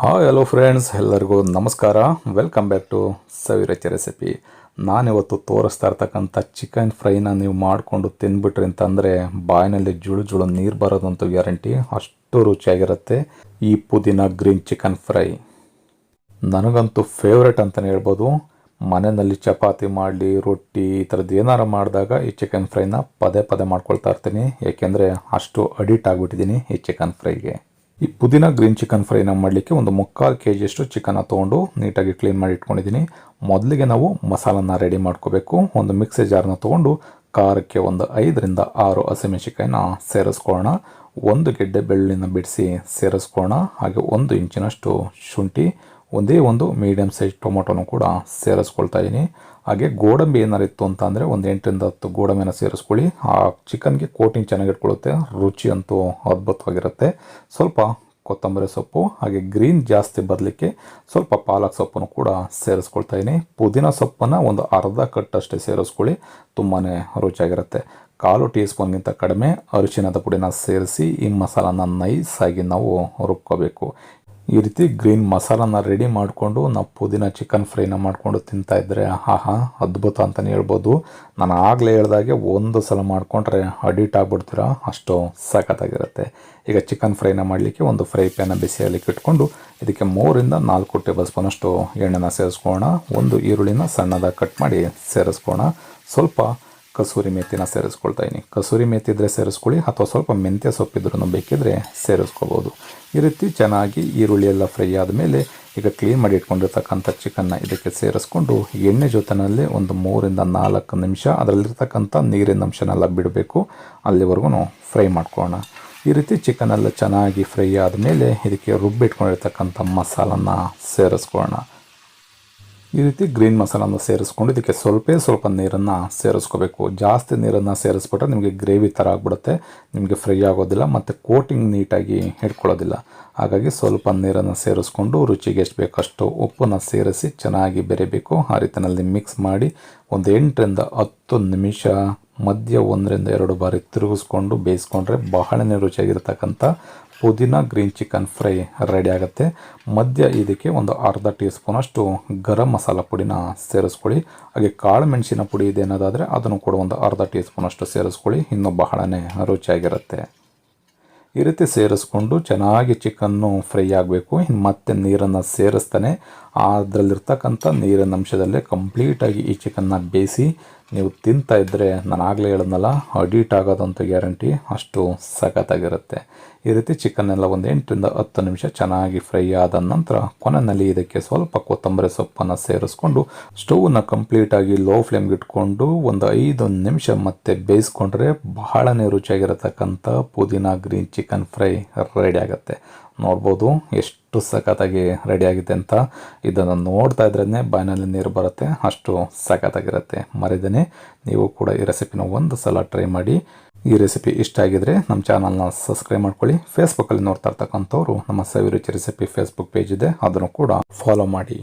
Hi hello friends ಎಲ್ಲರಿಗೂ ನಮಸ್ಕಾರ. Welcome back to Saviruchi recipe ನಾನಿವತ್ತು ತೋರಿಸ್ತಾ ಇರ್ತಕ್ಕಂಥ ಚಿಕನ್ ಫ್ರೈನ ನೀವು ಮಾಡಿಕೊಂಡು ತಿಂದ್ಬಿಟ್ರಿ ಅಂತಂದರೆ ಬಾಯಿನಲ್ಲಿ ಜುಳು ಜುಳು ನೀರು ಬರೋದಂತೂ ಗ್ಯಾರಂಟಿ ಅಷ್ಟು ರುಚಿಯಾಗಿರುತ್ತೆ. ಈ ಪುದೀನ ಗ್ರೀನ್ ಚಿಕನ್ ಫ್ರೈ ನನಗಂತೂ ಫೇವ್ರೆಟ್ ಅಂತಲೇ ಹೇಳ್ಬೋದು. ಮನೆಯಲ್ಲಿ ಚಪಾತಿ ಮಾಡಲಿ, ರೊಟ್ಟಿ, ಈ ಥರದ್ದು ಏನಾರು ಮಾಡಿದಾಗ ಈ ಚಿಕನ್ ಫ್ರೈನ ಪದೇ ಪದೇ ಮಾಡ್ಕೊಳ್ತಾ ಇರ್ತೀನಿ. ಏಕೆಂದರೆ ಅಷ್ಟು ಅಡಿಟ್ ಆಗಿಬಿಟ್ಟಿದ್ದೀನಿ ಈ ಚಿಕನ್ ಫ್ರೈಗೆ ಈ ಪುದೀನ ಗ್ರೀನ್ ಚಿಕನ್ ಫ್ರೈನ ಮಾಡಲಿಕ್ಕೆ ಒಂದು ಮುಕ್ಕಾಲು ಕೆ ಜಿಯಷ್ಟು ಚಿಕನ್ನ ತೊಗೊಂಡು ನೀಟಾಗಿ ಕ್ಲೀನ್ ಮಾಡಿ ಇಟ್ಕೊಂಡಿದ್ದೀನಿ. ಮೊದಲಿಗೆ ನಾವು ಮಸಾಲನ್ನ ರೆಡಿ ಮಾಡ್ಕೋಬೇಕು. ಒಂದು ಮಿಕ್ಸಿ ಜಾರ್ನ ತೊಗೊಂಡು ಖಾರಕ್ಕೆ ಒಂದು ಐದರಿಂದ ಆರು ಹಸಿಮೆಣಸಿಕಾಯಿನ ಸೇರಿಸ್ಕೊಳ್ಳೋಣ. ಒಂದು ಗೆಡ್ಡೆ ಬೆಳ್ಳುಳ್ಳಿನ ಬಿಡಿಸಿ ಸೇರಿಸ್ಕೊಳ್ಳೋಣ. ಹಾಗೆ ಒಂದು ಇಂಚಿನಷ್ಟು ಶುಂಠಿ ಒಂದೇ ಒಂದು ಮೀಡಿಯಮ್ ಸೈಜ್ ಟೊಮೊಟೊನು ಕೂಡ ಸೇರಿಸ್ಕೊಳ್ತಾ ಇದ್ದೀನಿ ಹಾಗೆ ಗೋಡಂಬಿ ಏನಾರು ಇತ್ತು ಅಂತ ಅಂದರೆ ಒಂದು ಎಂಟರಿಂದ ಹತ್ತು ಗೋಡಂಬಿನ ಸೇರಿಸ್ಕೊಳ್ಳಿ. ಆ ಚಿಕನ್ಗೆ ಕೋಟಿಂಗ್ ಚೆನ್ನಾಗಿಟ್ಕೊಳ್ಳುತ್ತೆ ರುಚಿ ಅಂತೂ ಅದ್ಭುತವಾಗಿರುತ್ತೆ. ಸ್ವಲ್ಪ ಕೊತ್ತಂಬರಿ ಸೊಪ್ಪು, ಹಾಗೆ ಗ್ರೀನ್ ಜಾಸ್ತಿ ಬರಲಿಕ್ಕೆ ಸ್ವಲ್ಪ ಪಾಲಕ್ ಸೊಪ್ಪನ್ನು ಕೂಡ ಸೇರಿಸ್ಕೊಳ್ತಾ ಇದ್ದೀನಿ ಪುದೀನ ಸೊಪ್ಪನ್ನು ಒಂದು ಅರ್ಧ ಕಟ್ಟಷ್ಟೇ ಸೇರಿಸ್ಕೊಳ್ಳಿ ತುಂಬಾ ರುಚಿಯಾಗಿರುತ್ತೆ. ಕಾಲು ಟೀ ಸ್ಪೂನ್ಗಿಂತ ಕಡಿಮೆ ಅರಿಶಿನದ ಪುಡಿನ ಸೇರಿಸಿ, ಈ ಮಸಾಲಾನ ನೈಸಾಗಿ ನಾವು ರುಬ್ಕೋಬೇಕು. ಈ ರೀತಿ ಗ್ರೀನ್ ಮಸಾಲಾನ ರೆಡಿ ಮಾಡಿಕೊಂಡು ನಾವು ಪುದೀನ ಚಿಕನ್ ಫ್ರೈನ ಮಾಡಿಕೊಂಡು ತಿಂತಾ ಇದ್ದರೆ ಆಹಾ, ಅದ್ಭುತ ಅಂತಲೇ ಹೇಳ್ಬೋದು. ನಾನು ಆಗಲೇ ಹೇಳ್ದಾಗೆ ಒಂದು ಸಲ ಮಾಡಿಕೊಂಡ್ರೆ ಅಡಿಟ್ ಆಗಿಬಿಡ್ತೀರ? ಅಷ್ಟು ಸಖತ್ತಾಗಿರುತ್ತೆ. ಈಗ ಚಿಕನ್ ಫ್ರೈನ ಮಾಡಲಿಕ್ಕೆ ಒಂದು ಫ್ರೈ ಪ್ಯಾನ ಬಿಸಿಯಲ್ಲಿ ಇಟ್ಕೊಂಡು ಇದಕ್ಕೆ ಮೂರಿಂದ ನಾಲ್ಕು ಟೇಬಲ್ ಸ್ಪೂನಷ್ಟು ಎಣ್ಣೆನ ಸೇರಿಸ್ಕೊಳ್ಳೋಣ. ಒಂದು ಈರುಳ್ಳಿನ ಸಣ್ಣದಾಗಿ ಕಟ್ ಮಾಡಿ ಸೇರಿಸ್ಕೊಳ್ಳೋಣ. ಸ್ವಲ್ಪ ಕಸೂರಿ ಮೇಥಿನ ಸೇರಿಸ್ಕೊಳ್ತಾ ಇದ್ದೀನಿ ಕಸೂರಿ ಮೇಥಿ ಇದ್ದರೆ ಸೇರಿಸ್ಕೊಳ್ಳಿ, ಅಥವಾ ಸ್ವಲ್ಪ ಮೆಂತ್ಯ ಸೊಪ್ಪಿದ್ರೂ ಬೇಕಿದ್ರೆ ಸೇರಿಸ್ಕೋಬೋದು. ಈ ರೀತಿ ಚೆನ್ನಾಗಿ ಈರುಳ್ಳಿ ಎಲ್ಲ ಫ್ರೈ ಆದಮೇಲೆ ಈಗ ಕ್ಲೀನ್ ಮಾಡಿ ಇಟ್ಕೊಂಡಿರ್ತಕ್ಕಂಥ ಚಿಕನ್ನ ಇದಕ್ಕೆ ಸೇರಿಸ್ಕೊಂಡು ಎಣ್ಣೆ ಜೊತೆನಲ್ಲಿ ಒಂದು ಮೂರಿಂದ ನಾಲ್ಕು ನಿಮಿಷ ಅದರಲ್ಲಿರ್ತಕ್ಕಂಥ ನೀರಿನ ಅಂಶನೆಲ್ಲ ಬಿಡಬೇಕು. ಅಲ್ಲಿವರೆಗೂ ಫ್ರೈ ಮಾಡ್ಕೊಳ್ಳೋಣ. ಈ ರೀತಿ ಚಿಕನೆಲ್ಲ ಚೆನ್ನಾಗಿ ಫ್ರೈ ಆದಮೇಲೆ ಇದಕ್ಕೆ ರುಬ್ಬಿಟ್ಕೊಂಡಿರ್ತಕ್ಕಂಥ ಮಸಾಲನ್ನ ಸೇರಿಸ್ಕೊಳ್ಳೋಣ. ಈ ರೀತಿ ಗ್ರೀನ್ ಮಸಾಲಾನ ಸೇರಿಸ್ಕೊಂಡು ಇದಕ್ಕೆ ಸ್ವಲ್ಪ ಸ್ವಲ್ಪ ನೀರನ್ನು ಸೇರಿಸ್ಕೋಬೇಕು. ಜಾಸ್ತಿ ನೀರನ್ನು ಸೇರಿಸ್ಬಿಟ್ರೆ ನಿಮಗೆ ಗ್ರೇವಿ ಥರ ಆಗಿಬಿಡುತ್ತೆ. ನಿಮಗೆ ಫ್ರೈ ಆಗೋದಿಲ್ಲ ಮತ್ತು ಕೋಟಿಂಗ್ ನೀಟಾಗಿ ಹಿಡ್ಕೊಳ್ಳೋದಿಲ್ಲ. ಹಾಗಾಗಿ ಸ್ವಲ್ಪ ನೀರನ್ನು ಸೇರಿಸ್ಕೊಂಡು ರುಚಿಗೆ ಎಷ್ಟು ಬೇಕಷ್ಟು ಉಪ್ಪನ್ನು ಸೇರಿಸಿ ಚೆನ್ನಾಗಿ ಬೆರೆಬೇಕು. ಆ ರೀತಿಯಲ್ಲಿ ಮಿಕ್ಸ್ ಮಾಡಿ ಒಂದು ಎಂಟರಿಂದ ಹತ್ತು ನಿಮಿಷ ಮಧ್ಯ ಒಂದರಿಂದ ಎರಡು ಬಾರಿ ತಿರುಗಿಸ್ಕೊಂಡು ಬೇಯಿಸ್ಕೊಂಡ್ರೆ ಬಹಳನೇ ರುಚಿಯಾಗಿರ್ತಕ್ಕಂಥ ಪುದೀನ ಗ್ರೀನ್ ಚಿಕನ್ ಫ್ರೈ ರೆಡಿ ಆಗುತ್ತೆ. ಮಧ್ಯ ಇದಕ್ಕೆ ಒಂದು ಅರ್ಧ ಟೀ ಸ್ಪೂನಷ್ಟು ಗರಂ ಮಸಾಲ ಪುಡಿನ ಸೇರಿಸ್ಕೊಳ್ಳಿ. ಹಾಗೆ ಕಾಳು ಮೆಣಸಿನ ಪುಡಿ ಅನ್ನೋದಾದರೆ ಅದನ್ನು ಕೂಡ ಒಂದು ಅರ್ಧ ಟೀ ಸ್ಪೂನಷ್ಟು ಸೇರಿಸ್ಕೊಳ್ಳಿ. ಇನ್ನೂ ಬಹಳನೇ ರುಚಿಯಾಗಿರುತ್ತೆ. ಈ ರೀತಿ ಸೇರಿಸ್ಕೊಂಡು ಚೆನ್ನಾಗಿ ಚಿಕನ್ನು ಫ್ರೈ ಆಗಬೇಕು. ಇನ್ನು ಮತ್ತೆ ನೀರನ್ನು ಸೇರಿಸ್ತಾನೆ. ಅದರಲ್ಲಿರ್ತಕ್ಕಂಥ ನೀರಿನ ಅಂಶದಲ್ಲೇ ಕಂಪ್ಲೀಟಾಗಿ ಈ ಚಿಕನ್ನ ಬೇಯಿಸಿ ನೀವು ತಿಂತಾ ಇದ್ದರೆ ನಾನು ಆಗಲೇ ಹೇಳಿದ್ನಲ್ಲ, ಅಡಿಟ್ ಆಗೋದಂಥ ಗ್ಯಾರಂಟಿ, ಅಷ್ಟು ಸಖತ್ತಾಗಿರುತ್ತೆ. ಈ ರೀತಿ ಚಿಕನ್ನೆಲ್ಲ ಒಂದು ಎಂಟರಿಂದ ಹತ್ತು ನಿಮಿಷ ಚೆನ್ನಾಗಿ ಫ್ರೈ ಆದ ನಂತರ ಕೊನೆಯಲ್ಲಿ ಇದಕ್ಕೆ ಸ್ವಲ್ಪ ಕೊತ್ತಂಬರಿ ಸೊಪ್ಪನ್ನು ಸೇರಿಸ್ಕೊಂಡು ಸ್ಟೌವನ್ನ ಕಂಪ್ಲೀಟಾಗಿ ಲೋ ಫ್ಲೇಮ್ಗೆ ಇಟ್ಕೊಂಡು ಒಂದು ಐದು ನಿಮಿಷ ಮತ್ತೆ ಬೇಯಿಸ್ಕೊಂಡ್ರೆ ಬಹಳನೇ ರುಚಿಯಾಗಿರತಕ್ಕಂಥ ಪುದೀನ ಗ್ರೀನ್ ಚಿಕನ್ ಫ್ರೈ ರೆಡಿ ಆಗುತ್ತೆ. ನೋಡ್ಬೋದು. ಎಷ್ಟು ಸಖತ್ತಾಗಿ ಆಗಿದೆ ಅಂತ ಇದನ್ನು ನೋಡ್ತಾ ಇದ್ರೇ ಬಾಯಿನಲ್ಲಿ ನೀರು ಬರುತ್ತೆ, ಅಷ್ಟು ಸಖತ್ತಾಗಿರುತ್ತೆ. ಮರೆದೇನೆ, ನೀವು ಕೂಡ ಈ ರೆಸಿಪಿನ ಒಂದು ಸಲ ಟ್ರೈ ಮಾಡಿ. ಈ ರೆಸಿಪಿ ಇಷ್ಟ ಆಗಿದ್ರೆ ನಮ್ಮ ಚಾನಲ್ನ ಸಬ್ಸ್ಕ್ರೈಬ್ ಮಾಡ್ಕೊಳ್ಳಿ. ಫೇಸ್ಬುಕ್ಕಲ್ಲಿ ನೋಡ್ತಾ ಇರ್ತಕ್ಕಂಥವ್ರು ನಮ್ಮ ಸವಿರುಚಿ ರೆಸಿಪಿ ಫೇಸ್ಬುಕ್ ಪೇಜ್ ಇದೆ, ಅದನ್ನು ಕೂಡ ಫಾಲೋ ಮಾಡಿ.